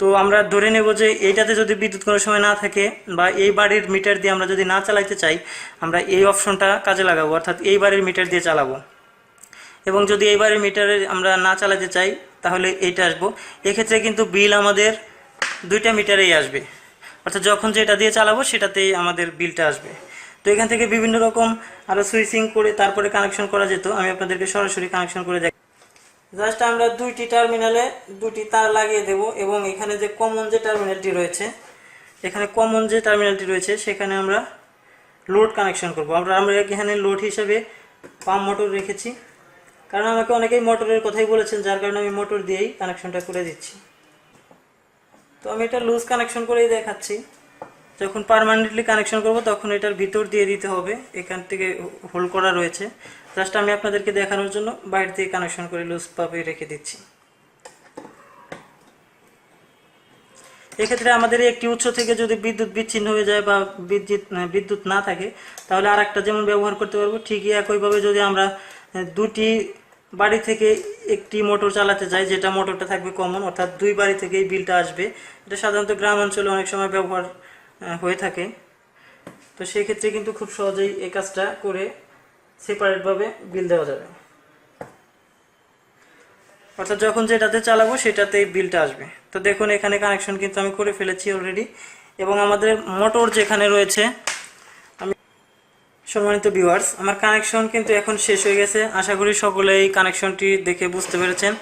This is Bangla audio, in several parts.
তো আমরা ধরে নেব যে এইটাতে যদি বিদ্যুৎ কোনো সময় না থাকে বা এই বাড়ির মিটার দিয়ে আমরা যদি না চালাইতে চাই, আমরা এই অপশনটা কাজে লাগাবো, অর্থাৎ এই বাড়ির মিটার দিয়ে চালাবো। এবং যদি এই বাড়ির মিটারে আমরা না চালাতে চাই, তাহলে এইটা আসব। এক্ষেত্রে কিন্তু বিল আমাদের দুইটা মিটারেই আসবে। অর্থাৎ যখন যেটা দিয়ে চালাবো, সেটাতেই আমাদের বিলটা আসবে। তো এখান থেকে বিভিন্ন রকম আরও সুইচিং করে তারপরে কানেকশন করা যেত। আমি আপনাদেরকে সরাসরি কানেকশন করে দেখ জাস্ট আমরা দুইটি টার্মিনালে দুটি তার লাগিয়ে দেব এবং এখানে যে কমন যে টার্মিনালটি রয়েছে, এখানে কমন যে টার্মিনালটি রয়েছে, সেখানে আমরা লোড কানেকশন করব। আমরা আমরা এখানে লোড হিসেবে পাম্প মোটর রেখেছি। কারণ আমাকে অনেকেই মোটরের কথাই বলেছেন, যার কারণে আমি মোটর দিয়েই কানেকশনটা করে দিচ্ছি। তো আমি এটা লুজ কানেকশন করেই দেখাচ্ছি। যখন পার্মানেন্টলি কানেকশন করব, তখন এটার ভিতর দিয়ে দিতে হবে। এখান থেকে হোল করা রয়েছে। জাস্ট আমি আপনাদেরকে দেখানোর জন্য বাইরে থেকে কানেকশন করে লুজ পাবে রেখে দিচ্ছি। এক্ষেত্রে আমাদের একটি উৎস থেকে যদি বিদ্যুৎ বিচ্ছিন্ন হয়ে যায় বা বিদ্যুৎ বিদ্যুৎ না থাকে, তাহলে আর একটা যেমন ব্যবহার করতে পারব, ঠিকই একইভাবে যদি আমরা দুটি বাড়ি থেকে একটি মোটর চালাতে যাই, যেটা মোটরটা থাকবে কমন অর্থাৎ দুই বাড়ি থেকেই বিলটা আসবে। এটা সাধারণত গ্রাম অঞ্চলে অনেক সময় ব্যবহার হয়ে থাকে। তো সেই ক্ষেত্রে কিন্তু খুব সহজেই এই কাজটা করে সেপারেটভাবে বিল দেওয়া যাবে। অর্থাৎ যখন যেটাতে চালাবো সেটাতেই বিলটা আসবে। তো দেখুন, এখানে কানেকশন কিন্তু আমি করে ফেলেছি অলরেডি এবং আমাদের মোটর যেখানে রয়েছে, আমি সম্মানিত ভিউয়ার্স আমার কানেকশন কিন্তু এখন শেষ হয়ে গেছে। আশা করি সকলে এই কানেকশনটি দেখে বুঝতে পেরেছেন।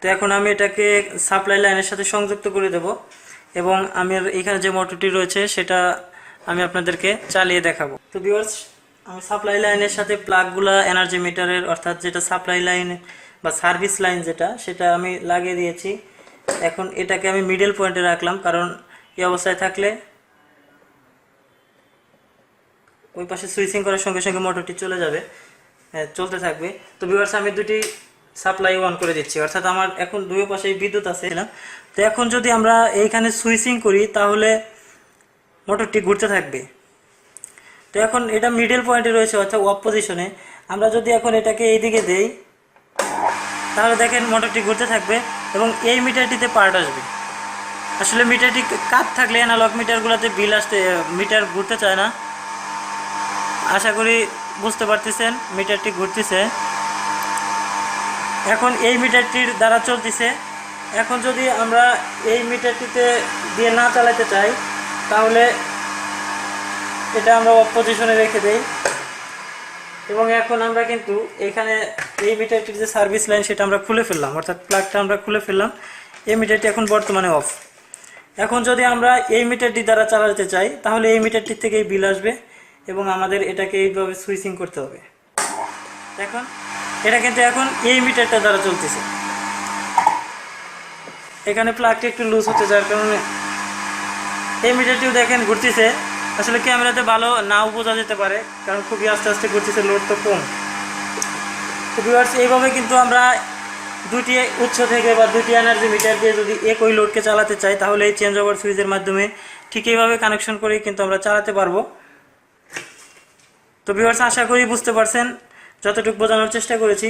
তো এখন আমি এটাকে সাপ্লাই লাইনের সাথে সংযুক্ত করে দেব। এবং আমি এখানে যে মোটরটি রয়েছে সেটা আমি আপনাদেরকে চালিয়ে দেখাবো। তো ভিউয়ার্স আমি সাপ্লাই লাইনের সাথে প্লাগগুলা এনার্জি মিটারের অর্থাৎ যেটা সাপ্লাই লাইন বা সার্ভিস লাইন যেটা সেটা আমি লাগিয়ে দিয়েছি। এখন এটাকে আমি মিডল পয়েন্টে রাখলাম কারণ এই অবস্থায় থাকলে ওই পাশে সুইচিং করার সঙ্গে সঙ্গে মোটরটি চলে যাবে হ্যাঁ, চলতে থাকবে। তো ভিউয়ার্স আমি দুটি সাপ্লাই অন করে দিচ্ছি। অর্থাৎ আমার এখন দুই পাশে বিদ্যুৎ আছে? তো এখন যদি আমরা এইখানে সুইচিং করি, তাহলে মোটরটি ঘুরতে থাকবে। তো এখন এটা মিডল পয়েন্টে রয়েছে, অর্থাৎ অফ পজিশনে আমরা যদি এখন এটাকে এইদিকে দেই, তাহলে দেখেন মোটরটি ঘুরতে থাকবে এবং এই মিটারটিতে পার্ট আসবে। আসলে মিটারটি কাত থাকলে অ্যানালগ মিটারগুলোতে বিল আসতে, মিটার ঘুরতে চায় না। আশা করি বুঝতে পারতেছেন, মিটারটি ঘুরতেছে। এখন এই মিটারটির দ্বারা চলতেছে। এখন যদি আমরা এই মিটারটিতে দিয়ে না চালাতে চাই, তাহলে এটা আমরা অফ পজিশনে রেখে দেই। এবং এখন আমরা কিন্তু এখানে এই মিটারটির যে সার্ভিস লাইন সেটা আমরা খুলে ফেললাম, অর্থাৎ প্লাগটা আমরা খুলে ফেললাম। এই মিটারটি এখন বর্তমানে অফ এখন যদি আমরা এই মিটারটি দ্বারা চালাতে চাই, তাহলে এই মিটারটির থেকেই বিল আসবে এবং আমাদের এটাকে এইভাবে সুইচিং করতে হবে। এখন এটা কিন্তু এখন এই মিটারটা দ্বারা চলতেছে। এখানে প্লাগটি একটু লুজ হচ্ছে যার কারণে এই মিটারটিও দেখেন ঘুরতেছে। আসলে ক্যামেরাতে ভালো নাও বোঝা যেতে পারে, কারণ খুবই আস্তে আস্তে ঘুরতেছে লোড তো কম। তো ভিউয়ার্স এইভাবে কিন্তু আমরা দুটি উৎস থেকে বা দুটি এনার্জি মিটার দিয়ে যদি একই লোডকে চালাতে চাই, তাহলে এই চেঞ্জ ওভার সুইচের মাধ্যমে ঠিক এইভাবে কানেকশন করেই কিন্তু আমরা চালাতে পারব। তো ভিউয়ার্স আশা করি বুঝতে পারছেন। যতটুকু বোঝানোর চেষ্টা করেছি।